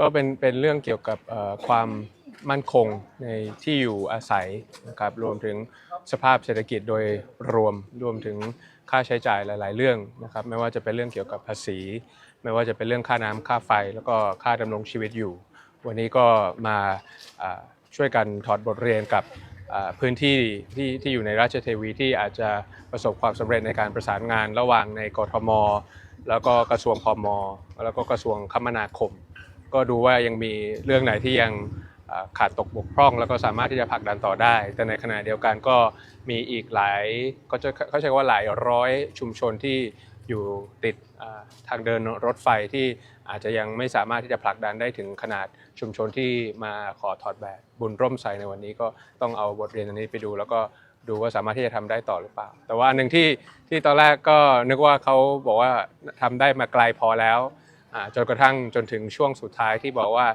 ก็เป็นเป็นเรื่องเกี่ยวกับความมั่นคงในที่อยู่อาศัยนะครับรวมถึงสภาพเศรษฐกิจโดยรวมรวมถึงค่าใช้จ่ายหลาย ๆ เรื่องนะครับไม่ว่าจะเป็นเรื่องเกี่ยวกับภาษี ไม่ว่าจะเป็นเรื่องค่าน้ำค่าไฟ แล้วก็ค่าดำรงชีวิตอยู่ วันนี้ก็มาช่วยกันถอดบทเรียนกับพื้นที่ที่ที่อยู่ในราชเทวีที่อาจจะประสบความสำเร็จในการประสานงานระหว่างในกทม แล้วก็กระทรวงพมแล้วก็กระทรวงคมนาคม ก็ดูว่ายังมีเรื่องไหนที่ยังขาดตกบกพร่อง แล้วก็สามารถที่จะผลักดันต่อได้ แต่ในขณะเดียวกันก็มีอีกหลายก็จะเขาใช้ว่าหลายร้อยชุมชนที่อยู่ติดทางเดินรถไฟที่อาจจะยังไม่สามารถที่จะผลักดันได้ถึงขนาดชุมชนที่มาขอถอดแบบบุญร่มใสในวันนี้ก็ต้องเอาบทเรียนอันนี้ไปดู แล้วก็ดูว่าสามารถที่จะทำได้ต่อหรือเปล่า แต่ว่าหนึ่งที่ที่ตอนแรกก็นึกว่าเขาบอกว่าทำได้มาไกลพอแล้ว จนกระทั่งจนถึงช่วงสุดท้ายที่บอกว่า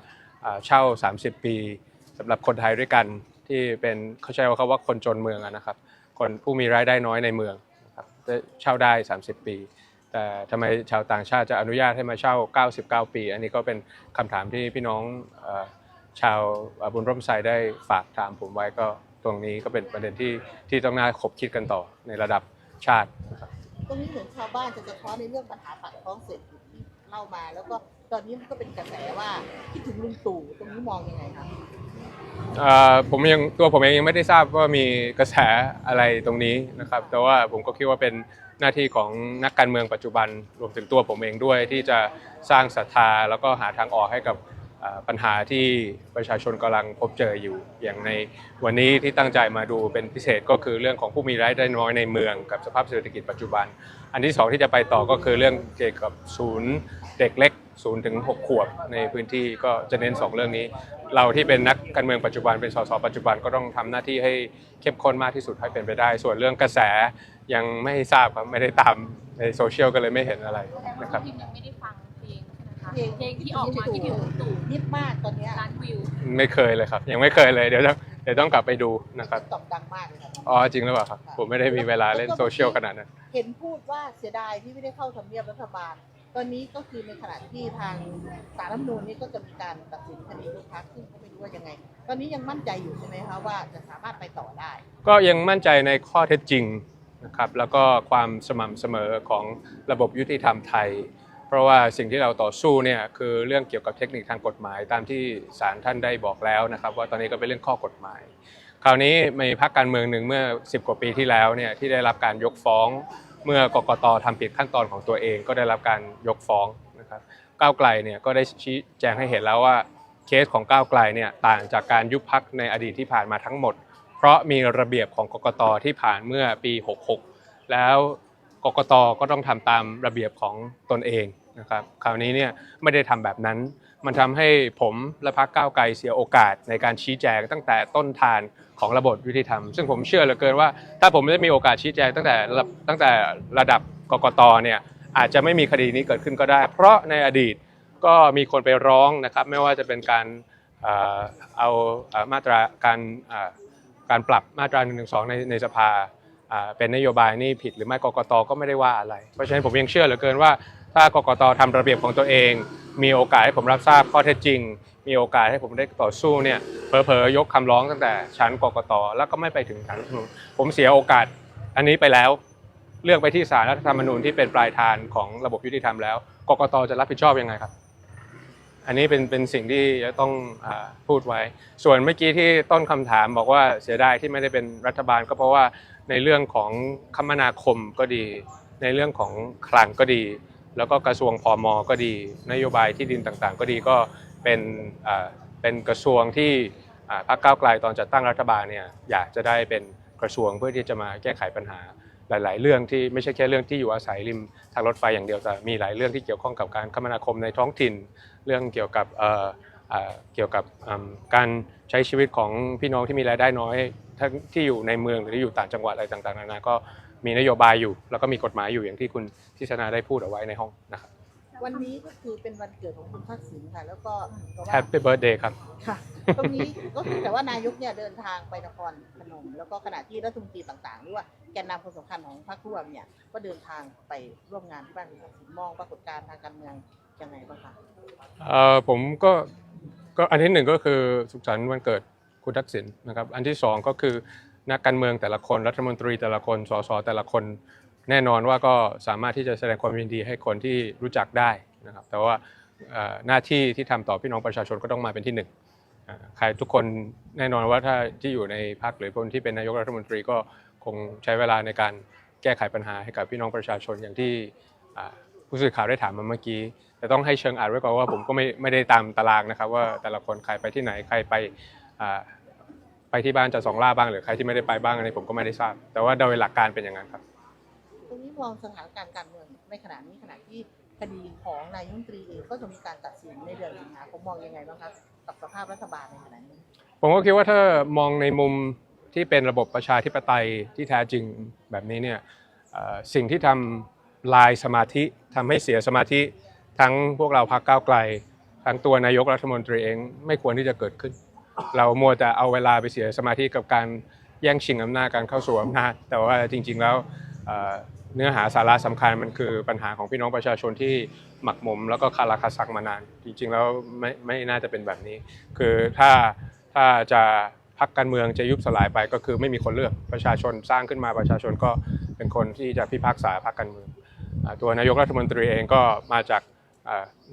อ่าเช่า 30 ปีสำหรับคนไทยด้วยกันที่เป็นเขาใช้ว่าเขาว่าคนจนเมืองนะครับ คนผู้มีรายได้น้อยในเมืองนะครับจะเช่าได้ 30 ปี แต่ทำไมชาวต่างชาติจะอนุญาตให้มาเช่า 99 ปี อันนี้ก็เป็นคำถามที่พี่น้องชาวบุญร่มไทรได้ฝากถามผมไว้ก็ตรงนี้ก็เป็นประเด็นที่ที่ต้องน่าขบคิดกันต่อในระดับชาตินะครับตรงนี้เหมือนชาวบ้านจะสะท้อนในเรื่องปัญหาปากท้องเศรษฐกิจที่ เล่ามา แล้วก็ตอนนี้มันก็เป็นกระแสว่าคิดถึงลุงตู่ตรงนี้มองยังไงคะเอ่อผมยังตัวผมเองยังไม่ได้ทราบว่ามีกระแสอะไรตรงนี้นะครับ แต่ว่าผมก็คิดว่าเป็นหน้าที่ของนักการเมืองปัจจุบันรวมถึงตัวผมเองด้วยที่จะสร้างศรัทธาแล้วก็หาทางออกให้กับ ปัญหาที่ประชาชนกำลังพบเจออยู่ อย่างในวันนี้ที่ตั้งใจมาดูเป็นพิเศษก็คือเรื่องของผู้มีรายได้น้อยในเมืองกับสภาพเศรษฐกิจปัจจุบัน อันที่สองที่จะไปต่อก็คือเรื่องเกี่ยวกับศูนย์เด็กเล็กศูนย์ถึงหกขวบในพื้นที่ก็จะเน้นสองเรื่องนี้ เราที่เป็นนักการเมืองปัจจุบันเป็นสสปัจจุบันก็ต้องทำหน้าที่ให้เข้มข้นมากที่สุดให้เป็นไปได้ ส่วนเรื่องกระแสยังไม่ทราบครับไม่ได้ตามในโซเชียลก็เลยไม่เห็นอะไรนะครับ เพลงใช่ไหมคะเพลงที่ออกมาคิดถึงตู่นิดมากตอนเนี้ยล้านวิวไม่เคยเลยครับ ยังไม่เคยเลยเดี๋ยวต้องเดี๋ยวต้องกลับไปดูนะครับตอบดังมากเลยค่ะอ๋อจริงหรือเปล่าครับผมไม่ได้มีเวลาเล่นโซเชียลขนาดนั้นเห็นพูดว่าเสียดายที่ไม่ได้เข้าทำเนียบรัฐบาล ตอนนี้ก็คือในขณะที่ทางสารรัฐธรรมนูญนี่ก็จะมีการตัดสินคดียุบพักซึ่งก็ไม่รู้ว่ายังไง ตอนนี้ยังมั่นใจอยู่ใช่ไหมคะว่าจะสามารถไปต่อได้ ก็ยังมั่นใจในข้อเท็จจริงนะครับแล้วก็ความสม่ำเสมอของระบบยุติธรรมไทย เพราะว่าสิ่งที่เราต่อสู้เนี่ยคือเรื่องเกี่ยวกับเทคนิคทางกฎหมาย ตามที่ศาลท่านได้บอกแล้วนะครับ ว่าตอนนี้ก็เป็นเรื่องข้อกฎหมาย คราวนี้มีพรรคการเมืองหนึ่งเมื่อ 10 กว่าปีที่แล้วเนี่ยที่ได้รับการยกฟ้อง เมื่อกกตทำผิดขั้นตอนของตัวเอง ก็ได้รับการยกฟ้องนะครับก้าวไกลเนี่ยก็ได้ชี้แจงให้เห็นแล้วว่าเคสของก้าวไกลเนี่ยต่างจากการยุบพักในอดีตที่ผ่านมาทั้งหมด เพราะมีระเบียบของกกตที่ผ่านเมื่อปี 66 แล้ว กกตก็ต้องทำตามระเบียบของตนเองนะครับคราวนี้เนี่ยไม่ได้ทำแบบนั้น มันทำให้ผมและพรรคก้าวไกลเสียโอกาสในการชี้แจงตั้งแต่ต้นทานของระบบยุติธรรม ซึ่งผมเชื่อเหลือเกินว่า ถ้าผมได้มีโอกาสชี้แจงตั้งแต่ระตั้งแต่ระดับกกตเนี่ยอาจจะไม่มีคดีนี้เกิดขึ้นก็ได้ เพราะในอดีตก็มีคนไปร้องนะครับไม่ว่าจะเป็นการเอามาตราการการปรับมาตรา1นึในในสภา เป็นนโยบายนี่ผิดหรือไม่กกตก็ไม่ได้ว่าอะไร เพราะฉะนั้นผมยังเชื่อเหลือเกินว่า ถ้ากกตทำระเบียบของตัวเอง มีโอกาสให้ผมรับทราบข้อเท็จจริง มีโอกาสให้ผมได้ต่อสู้เนี่ยเผลอๆยกคำร้องตั้งแต่ชั้นกกตแล้วก็ไม่ไปถึงชั้นรัฐธรรมนูญผมเสียโอกาสอันนี้ไปแล้วเรื่องไปที่ศาลรัฐธรรมนูญที่เป็นปลายทางของระบบยุติธรรมแล้วกกตจะรับผิดชอบยังไงครับ อันนี้เป็นเป็นสิ่งที่จะต้องอพูดไว้ ส่วนเมื่อกี้ที่ต้นคำถามบอกว่าเสียดายที่ไม่ได้เป็นรัฐบาลก็เพราะว่า ในเรื่องของคมนาคมก็ดี ในเรื่องของคลังก็ดี แล้วก็กระทรวงพมก็ดี นโยบายที่ดินต่างๆ ก็ดีก็เป็นเป็นกระทรวงที่พรรคก้าวไกลตอนจัดตั้งรัฐบาลเนี่ยอยากจะได้เป็นกระทรวงเพื่อที่จะมาแก้ไขปัญหาหลาย ๆ เรื่องที่ไม่ใช่แค่เรื่องที่อยู่อาศัยริมทางรถไฟอย่างเดียวแต่มีหลายเรื่องที่เกี่ยวข้องกับการคมนาคมในท้องถิ่น เรื่องเกี่ยวกับ เอ่อเอ่อเกี่ยวกับอืมการใช้ชีวิตของพี่น้องที่มีรายได้น้อยทั้งที่อยู่ในเมืองหรือที่อยู่ต่างจังหวัดอะไรต่างๆนานาก็มีนโยบายอยู่ แล้วก็มีกฎหมายอยู่อย่างที่คุณทิศนาได้พูดเอาไว้ในห้องนะครับวันนี้ก็คือเป็นวันเกิดของคุณทักษิณค่ะ แล้วก็เพราะว่า Happy Birthday ครับค่ะตรงนี้ก็คือแต่ว่านายกเนี่ยเดินทางไปนครพนม แล้วก็ขณะที่รัฐมนตรีต่างๆหรือว่าแกนนำคนสำคัญของพรรคร่วมเนี่ยก็เดินทางไปร่วมงานที่บ้านคุณทักษิณมองปรากฏการณ์ทางการเมืองยังไงบ้างคะเอ่อผมก็ ก็อันที่หนึ่งก็คือสุขสันต์วันเกิดคุณทักษิณนะครับ อันที่สองก็คือนักการเมืองแต่ละคนรัฐมนตรีแต่ละคนสสแต่ละคน แน่นอนว่าก็สามารถที่จะแสดงความยินดีให้คนที่รู้จักได้นะครับ แต่ว่าหน้าที่ที่ทำต่อพี่น้องประชาชนก็ต้องมาเป็นที่หนึ่งใครทุกคนแน่นอนว่าถ้าที่อยู่ในพรรคหรือคนที่เป็นนายกรัฐมนตรีก็คงใช้เวลาในการแก้ไขปัญหาให้กับพี่น้องประชาชนอย่างที่ ผู้สื่อข่าวได้ถามมาเมื่อกี้ แต่ต้องให้เชิงอ่านไว้ก่อนว่าผมก็ไม่ไม่ได้ตามตารางนะครับ ว่าแต่ละคนใครไปที่ไหนใครไปอ่าไปที่บ้านจะสองล่าบ้างหรือใครที่ไม่ได้ไปบ้างอันนี้ผมก็ไม่ได้ทราบ แต่ว่าโดยหลักการเป็นอย่างนั้นครับตรงนี้มองสถานการณ์การเมืองในขณะนี้ขณะที่คดีของนายกรัฐมนตรีเองก็จะมีการตัดสินในเดือนสิงหาคมมองยังไงบ้างครับกับสภาพรัฐบาลในขณะนี้ผมก็คิดว่าถ้ามองในมุมที่เป็นระบบประชาธิปไตยที่แท้จริงแบบนี้เนี่ยเอ่อสิ่งที่ทำ ลายสมาธิทำให้เสียสมาธิทั้งพวกเราพรรคก้าวไกล ทั้งตัวนายกรัฐมนตรีเองไม่ควรที่จะเกิดขึ้น เรามัวแต่เอาเวลาไปเสียสมาธิกับการแย่งชิงอำนาจการเข้าสู่อำนาจ แต่ว่าจริง ๆ แล้วเนื้อหาสาระสำคัญมันคือปัญหาของพี่น้องประชาชนที่หมักหมมแล้วก็คาราคาซักมานาน จริง ๆ แล้วไม่ไม่น่าจะเป็นแบบนี้ คือถ้าถ้าจะพักการเมืองจะยุบสลายไปก็คือไม่มีคนเลือกประชาชนสร้างขึ้นมาประชาชนก็เป็นคนที่จะพิพากษาพรรคการเมือง ตัวนายกรัฐมนตรีเองก็มาจาก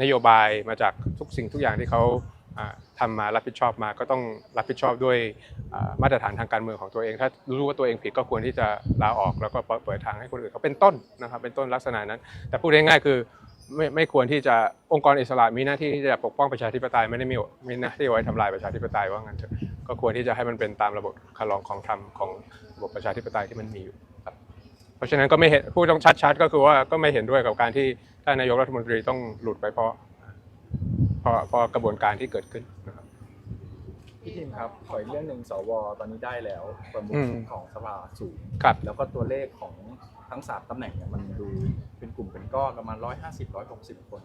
นโยบายมาจากทุกสิ่งทุกอย่างที่เขาอ่าทำมารับผิดชอบมาก็ต้องรับผิดชอบด้วยมาตรฐานทางการเมืองของตัวเอง ถ้ารู้ว่าตัวเองผิดก็ควรที่จะลาออกแล้วก็เปิดทางให้คนอื่นเขาเป็นต้นนะครับเป็นต้นลักษณะนั้น แต่พูดง่ายๆคือไม่ไม่ควรที่จะองค์กรอิสระมีหน้าที่ที่จะปกป้องประชาธิปไตยไม่ได้มีมีหน้าที่ไว้ทำลายประชาธิปไตยว่างั้นเถอะก็ควรที่จะให้มันเป็นตามระบบคารองของธรรมของระบบประชาธิปไตยที่มันมีอยู่ รับเพราะฉะนั้นก็ไม่เห็นพูดต้องชัด ๆ ก็คือว่าก็ไม่เห็นด้วยกับการที่ท่านนายกรัฐมนตรีต้องหลุดไปเพราะเพราะเพราะกระบวนการที่เกิดขึ้นนะครับพี่ทิมครับขออีกเรื่องหนึ่งสวตอนนี้ได้แล้วประมุขอืมของสภาสูงครับแล้วก็ตัวเลขของทั้งสามตำแหน่งเนี่ยมันดูเป็นกลุ่มเป็นก้อนประมาณ150 160คน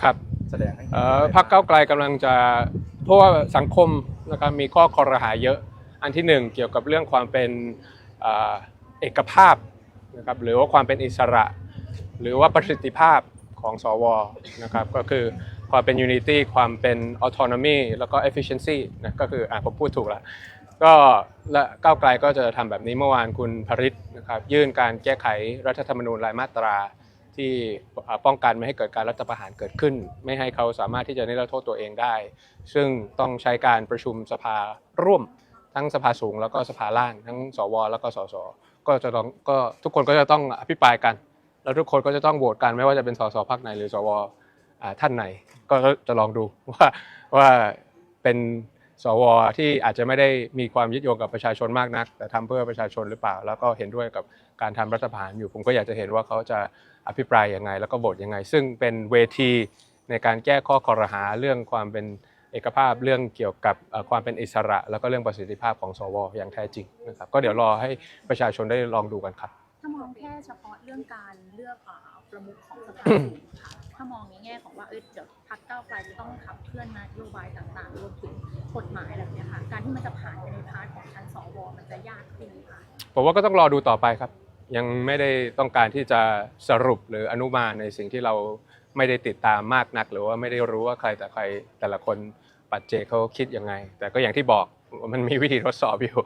ครับแสดงให้เห็นเอ่ออะไรพรรคก้าวไกลกำลังจะเพราะว่าสังคมนะครับมีข้อคอรหาเยอะ อันที่หนึ่งเกี่ยวกับเรื่องความเป็นเอ่อเอกภาพ นะครับหรือว่าความเป็นอิสระ หรือว่าประสิทธิภาพของสวนะครับก็คือความเป็น unity ความเป็น autonomy แล้วก็ efficiency นะก็คืออะผมพูดถูกแล้วก็และก้าวไกลก็จะทำแบบนี้เมื่อวานคุณพริษนะครับยื่นการแก้ไขรัฐธรรมนูญรายมาตราที่ป้องกันไม่ให้เกิดการรัฐประหารเกิดขึ้น ไม่ให้เขาสามารถที่จะนิรโทษตัวเองได้ ซึ่งต้องใช้การประชุมสภาร่วมทั้งสภาสูงแล้วก็สภาล่าง ทั้งสวแล้วก็สส ก็จะต้องก็ทุกคนก็จะต้องอภิปรายกัน แล้วทุกคนก็จะต้องโหวตกันไม่ว่าจะเป็นสสพรรคไหนหรือสวท่านไหน ก็จะลองดูว่าว่าเป็นสวที่อาจจะไม่ได้มีความยึดโยงกับประชาชนมากนัก แต่ทำเพื่อประชาชนหรือเปล่า แล้วก็เห็นด้วยกับการทำรัฐประหารอยู่ผมก็อยากจะเห็นว่าเขาจะอภิปรายยังไง แล้วก็โหวตยังไง ซึ่งเป็นเวทีในการแก้ข้อคอรหาเรื่องความเป็น เอกภาพเรื่องเกี่ยวกับเอ่อความเป็นอิสระ แล้วก็เรื่องประสิทธิภาพของสวอย่างแท้จริงนะครับก็เดี๋ยวรอให้ประชาชนได้ลองดูกันครับถ้ามองแค่เฉพาะเรื่องการเลือกอ่าประมุขของสภาสูงค่ะถ้ามองในแง่ของว่าเออเดี๋ยวพรรคก้าวไกลจะต้องขับเคลื่อนนโยบายต่างๆรวมถึงกฎหมายแบบเนี้ยค่ะการที่มันจะผ่านไปในพาร์ทของชั้นสวมันจะยากขึ้นไหมคะผมว่าก็ต้องรอดูต่อไปครับ ยังไม่ได้ต้องการที่จะสรุปหรืออนุมานในสิ่งที่เรา ไม่ได้ติดตามมากนัก หรือว่าไม่ได้รู้ว่าใครแต่ใครแต่ละคนปัจเจกเขาคิดยังไง แต่ก็อย่างที่บอกมันมีวิธีทดสอบอยู่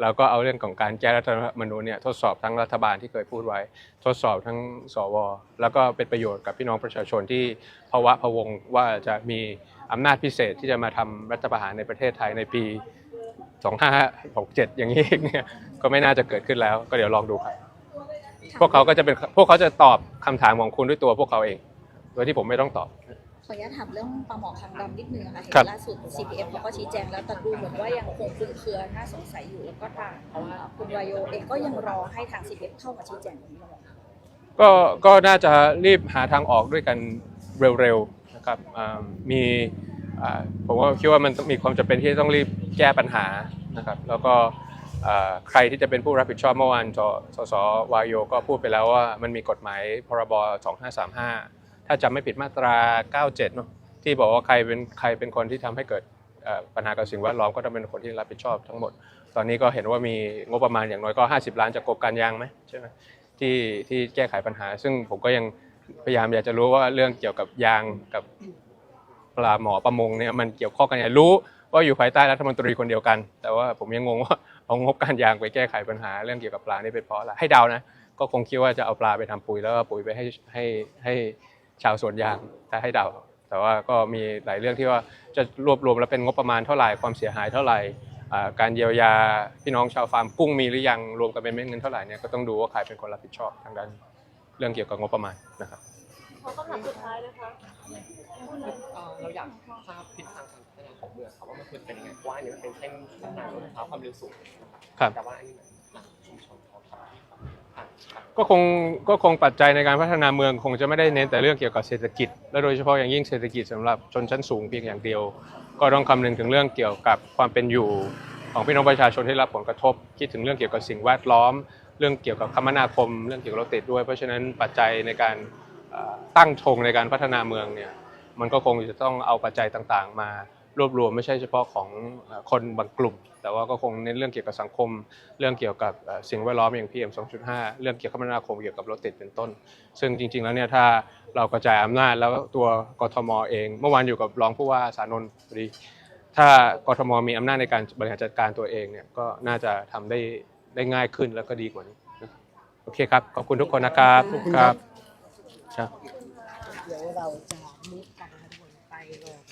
เราก็เอาเรื่องของการแก้รัฐธรรมนูญเนี่ยทดสอบทั้งรัฐบาลที่เคยพูดไว้ ทดสอบทั้งสว แล้วก็เป็นประโยชน์กับพี่น้องประชาชนที่ภาวะพวงว่าจะมีอำนาจพิเศษที่จะมาทำรัฐประหารในประเทศไทยในปี 2567 อย่างนี้เนี่ยก็ไม่น่าจะเกิดขึ้นแล้ว ก็เดี๋ยวลองดูครับ พวกเขาก็จะเป็นพวกเขาจะตอบคำถามของคุณด้วยตัวพวกเขาเอง โดยที่ผมไม่ต้องตอบ ขออนุญาตถามเรื่องปลาหมอคางดำนิดนึงนะคะเห็นครับล่าสุด CPF เขาก็ชี้แจงแล้วแต่ดูเหมือนว่ายังคงคลุมเครือน่าสงสัยอยู่แล้วก็ทางคุณวายโยเองก็ยังรอให้ทาง CPF เข้ามาชี้แจงตรงนี้นะคะก็ก็น่าจะรีบหาทางออกด้วยกันเร็วๆนะครับอ่ามีอ่าผมก็คิดว่ามันต้องมีความจำเป็นที่จะต้องรีบแก้ปัญหานะครับแล้วก็อ่าใครที่จะเป็นผู้รับผิดชอบเมื่อวานสสสวายโยก็พูดไปแล้วว่ามันมีกฎหมายพรบ 2535 ถ้าจำไม่ผิดมาตรา 97เนอะที่บอกว่าใครเป็นใครเป็นคนที่ทำให้เกิดเอ่อปัญหากับสิ่งแวดล้อมก็ต้องเป็นคนที่รับผิดชอบทั้งหมด ตอนนี้ก็เห็นว่ามีงบประมาณอย่างน้อยก็ 50 ล้านจากกรมการยางไหมใช่ไหมที่ที่แก้ไขปัญหา ซึ่งผมก็ยังพยายามอยากจะรู้ว่าเรื่องเกี่ยวกับยางกับปลาหมอประมงเนี่ยมันเกี่ยวข้องกันอยังไงรู้ว่าอยู่ภายใต้รัฐมนตรีคนเดียวกัน แต่ว่าผมยังงงว่าเอางบการยางไปแก้ไขปัญหา เรื่องเกี่ยวกับปลานี่เป็นเพราะอะไรให้เดานะก็คงคิดว่าจะเอาปลาไปทำปุ๋ยแล้วก็ปุ๋ยไปให้ให้ให้ ชาวสวนยางถ้าให้เดาแต่ว่าก็มีหลายเรื่องที่ว่าจะรวบรวมแล้วเป็นงบประมาณเท่าไหร่ความเสียหายเท่าไหร่อ่าการเยียวยาพี่น้องชาวฟาร์มกุ้งมีหรือยังรวมกันเป็นเม็ดเงินเท่าไหร่เนี่ยก็ต้องดูว่าใครเป็นคนรับผิดชอบทางด้านเรื่องเกี่ยวกับงบประมาณนะครับเอ่อเราอยากทราบทิศทางการพัฒนาของเมืองครับว่ามันควรจะเป็นยังไงเพราะว่าอันนี้มันเป็นเส้นทางรถไฟฟ้าความเร็วสูงครับแต่ว่าอันนี้มันหลักชุมชนเขาครับผ่านครับ ก็คงก็คงปัจจัยในการพัฒนาเมืองคงจะไม่ได้เน้นแต่เรื่องเกี่ยวกับเศรษฐกิจ และโดยเฉพาะอย่างยิ่งเศรษฐกิจสำหรับชนชั้นสูงเพียงอย่างเดียว ก็ต้องคำนึงถึงเรื่องเกี่ยวกับความเป็นอยู่ ของพี่น้องประชาชนที่รับผลกระทบ คิดถึงเรื่องเกี่ยวกับสิ่งแวดล้อม เรื่องเกี่ยวกับคมนาคม เรื่องเกี่ยวกับรถติดด้วย เพราะฉะนั้นปัจจัยในการตั้งธงในการพัฒนาเมืองเนี่ยมันก็คงจะต้องเอาปัจจัยต่างๆ มา รวบรวมไม่ใช่เฉพาะของเอ่อคนบางกลุ่ม แต่ว่าก็คงเน้นเรื่องเกี่ยวกับสังคม เรื่องเกี่ยวกับเอ่อสิ่งแวดล้อมอย่าง PM 2.5 เรื่องเกี่ยวกับคมนาคมเกี่ยวกับรถติดเป็นต้น ซึ่งจริง ๆ แล้วเนี่ยถ้าเรากระจายอำนาจแล้วตัวกทมเอง เมื่อวานอยู่กับรองผู้ว่าสานนท์พอดีถ้ากทมมีอำนาจในการบริหารจัดการตัวเองเนี่ยก็น่าจะทำได้ได้ง่ายขึ้นแล้วก็ดีกว่านี้นะครับโอเคครับ ขอบคุณทุกคนนะครับครับครับเดี๋ยวเราจะมุกกันไปรอ